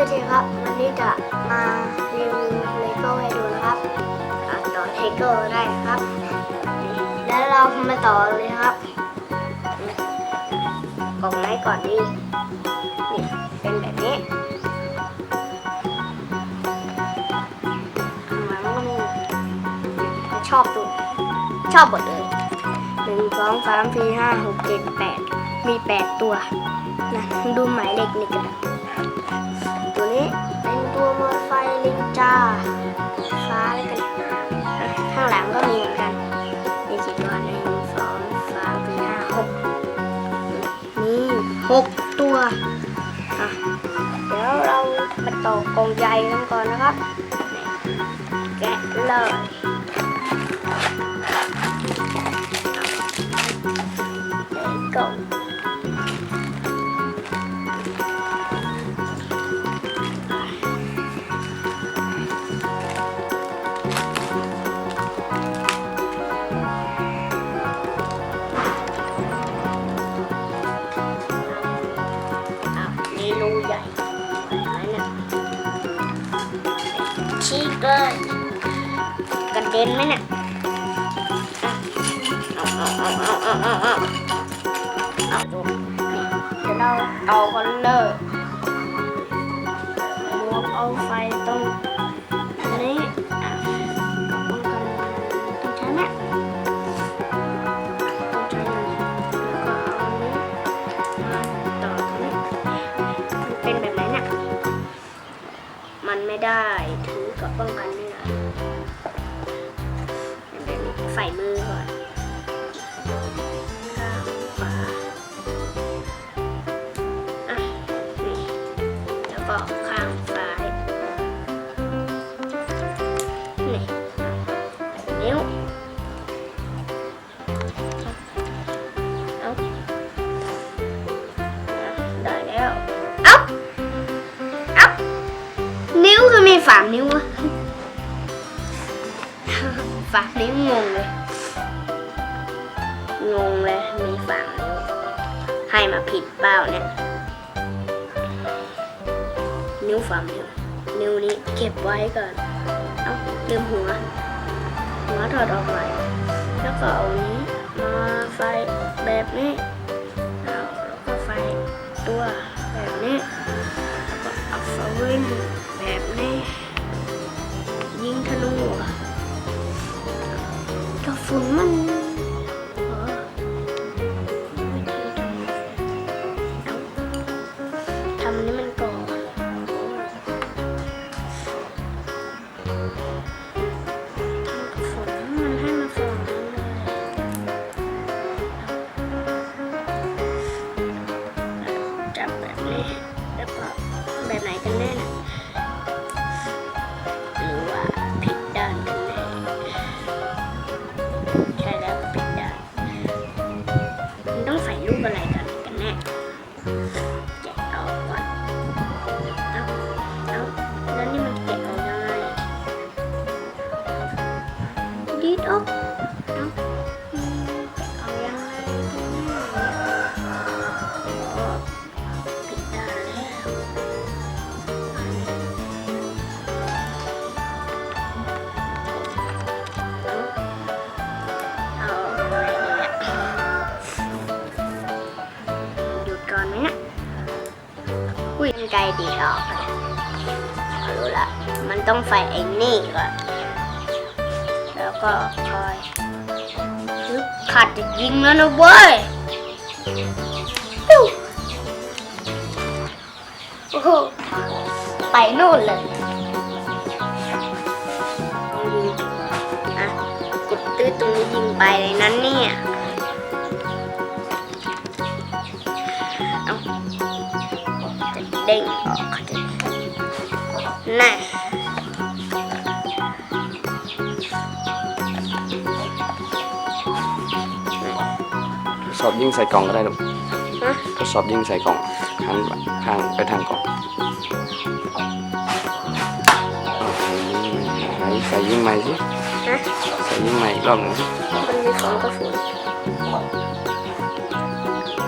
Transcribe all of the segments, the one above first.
ชื่อเทครับวันนี้จะมารีวิวเลโก้ให้ดูนะครับต่อเทเกอร์ได้ครับ แล้วเรามาต่อเลยครับกล่องไม้ก่อนนี่นี่เป็นแบบนี้ข้างหลังก็มีชอบดูชอบหมดเลยหนึ่งสองสามสี่ห้าหกเจ็ดแปดมีแปดตัวนะดูหมายเลขนี่กันนะ มาต่อกรงใหญ่กันก่อนนะครับ แกะเลย เอาคอกันเลยลวกเอาไฟาเนี่ย นิ้วสามนิ้วนิ้วนี้เก็บไว้ก่อน เอ้าลืมหัว หัวถอดออกไปแล้วก็เอานี้มาใส่แบบนี้เอาแล้วก็ไฟตัวแบบนี้แล้วก็เอาสวิงแบบนี้ ยิงธนูอะกระสุนมัน ดีดอกเอาอืมแกออกยังไงกันแน่อ๋อปิดได้แล้วเอาอะไรเนี่ยหยุดก่อนไหมนะอุ้ยไกลดีออกเลยเอารู้ละมันต้องใส่ไอ้นี่ก่อน ก็คอยฮึบขาดจะยิงแล้วนะเว้ยปิ้วโอ้โหไปนู่นเลยอะกดตื้อตรงนี้ยิงไปเลยนั้นเนี่ยเด้งออกน่ะ สอบยิงใส่กล่องก็ได้ลูกฮะทดสอบยิงใส่กล่องหันข้างไปทางกล่องไหนใส่ยิงใหม่สิฮะใส่ยิงใหม่อีกรอบหนึ่งสิมันมีสองกระสุน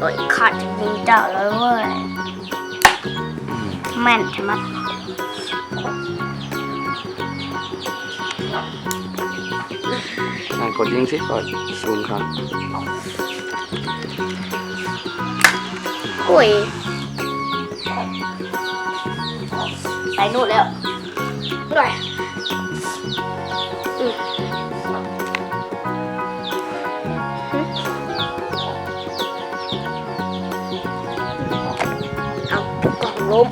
โอ้ยขาดจะยิงเจ้าแล้วเว้ยอืมแม่นใช่ไหมอะกดยิงสิกดซูมครับ อุ้ยไปนู่นแล้วหน่อยเอากล่องล้ม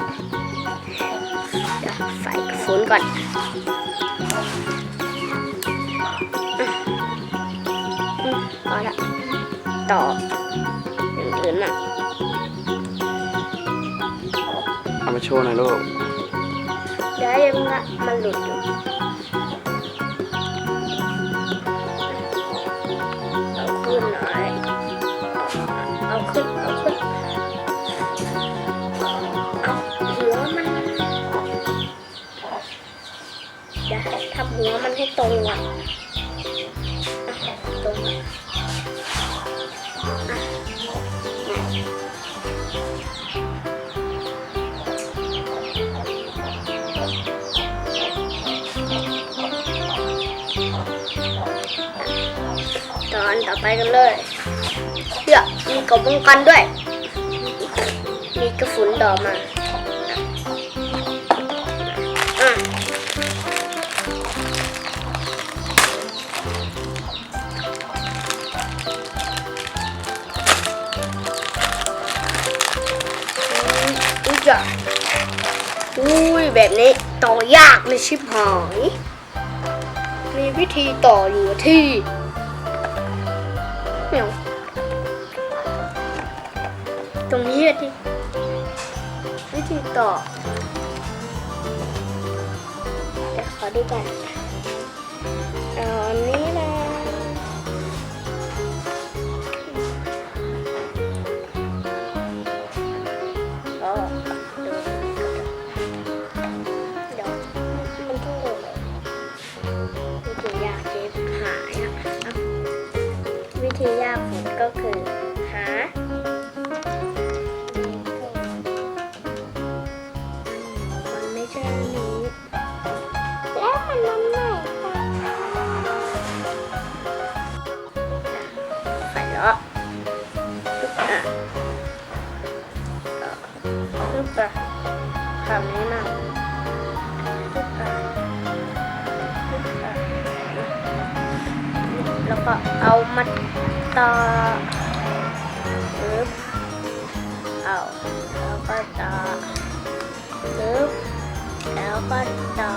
ใส่กระสุนก่อนอพอละ ต่ออื่นๆน่ะเอามาโชว์หน่อยลูกเดี๋ยวยังละมันหลุดอยู่เอาขึ้นหน่อยเอาขึ้นเอาขึ้นเอาหัวมันเดี๋ยวทำหัวมันให้ตรงอะอะตรงอะอะ ต่อไปกันเลยเดี๋ยวมีกระป้องกันด้วย มีกระสุนดอกมาอือจ้ะอุ้ยแบบนี้ต่อยากเลยชิบหาย มีวิธีต่ออยู่ที่ ต่อเดี๋ยวขอดูกันะตึ๊บอะปึ๊บอะคำนี้นะปึ๊บอะแล้วก็เอามาต่อปึ๊บเอาแล้วก็ต่อปึ๊บแล้วก็ต่อ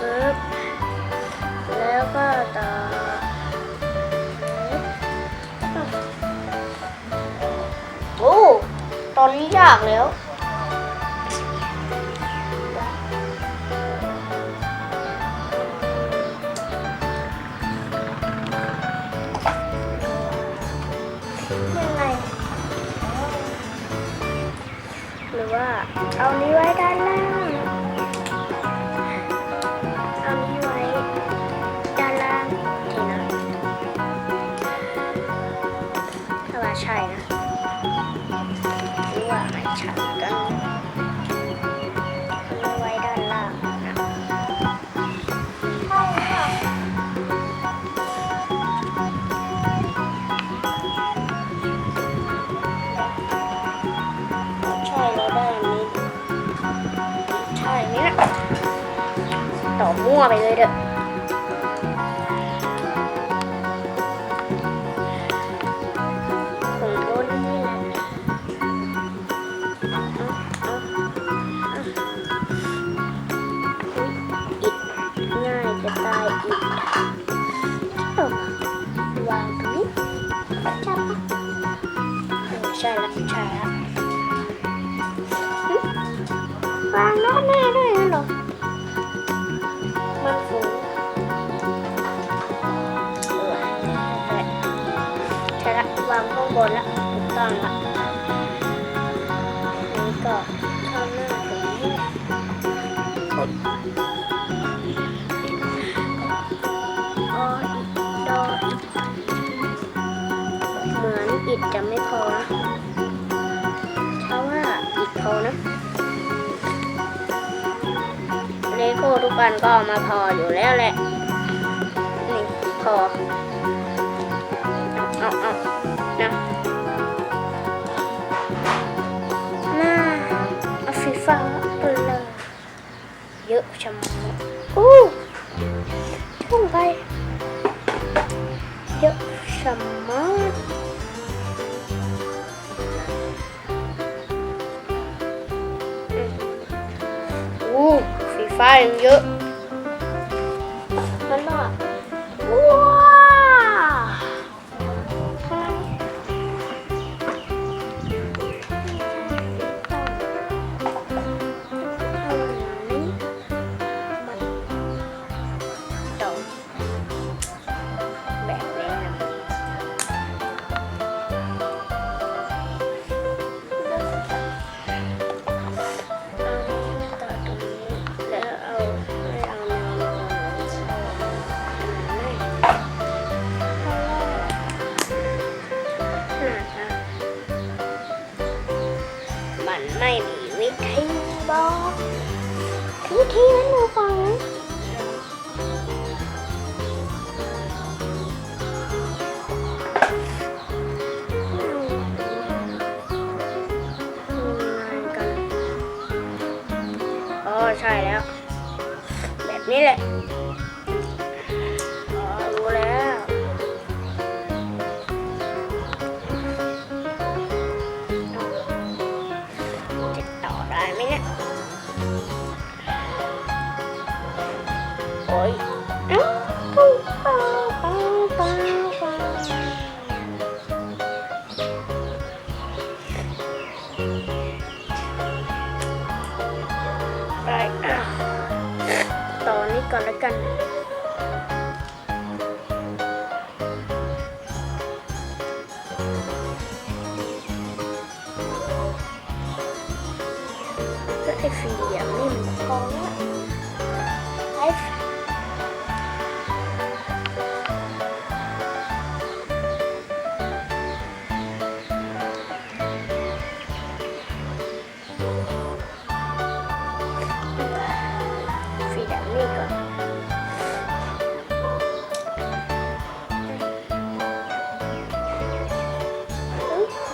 ปึ๊บแล้วก็ต่อ ตอนนี้ยากแล้ว ต่อมั่วไปเลยเด้อางข้างบนละถูกต้องละนี่ก็ข้างหน้าผมออดอเหมือนอิดจะไม่พอนะเพราะว่าอิดพอนะเลโก้ทุกอันก็มาพออยู่แล้วแหละ นี่พอ ไม่มีวิธีบอกวิธีนั้นหนูฟังใช่แล้ว แบบนี้แหละ ก็ไอสี่เหลี่ยมนี่มันพอ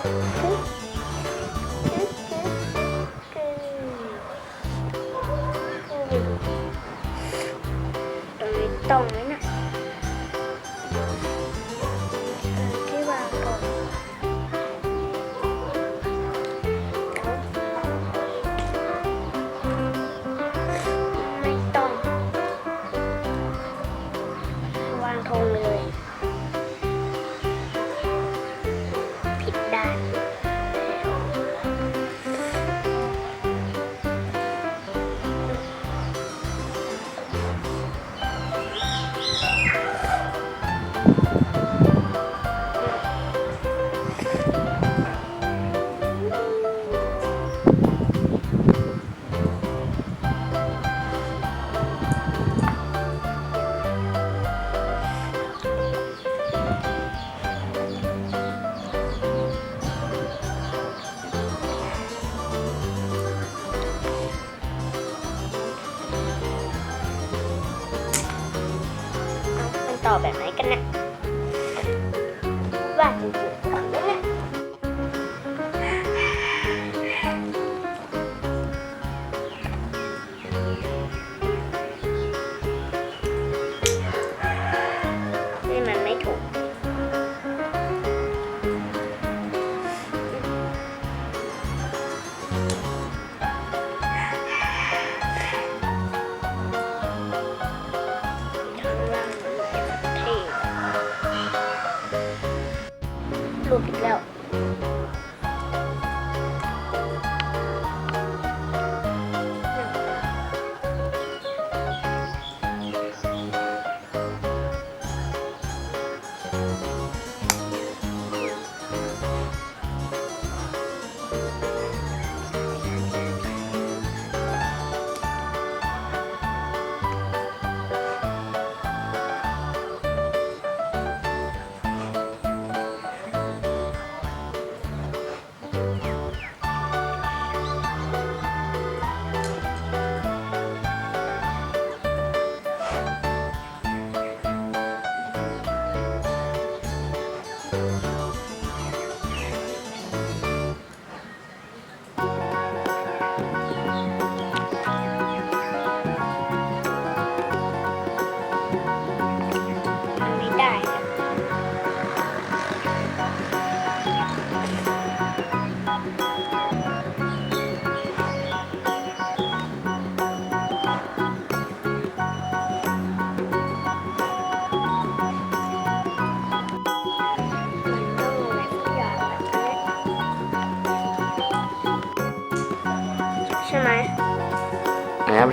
了。Alabama. little bit.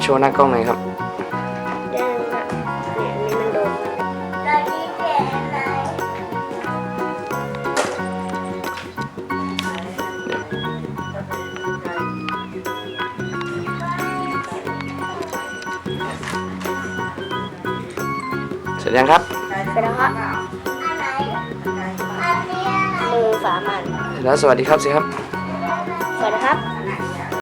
โชว์หน้ากล้องหน่อยครับเดินแบบเนี่ยอันนี่มันโดนมากเราดีเปลี่ยนอะไรเสร็จยังครับเสร็จแล้วครับอันไหนอันเนี้ยมือสามัน เสร็จแล้วสวัสดีครับสิครับส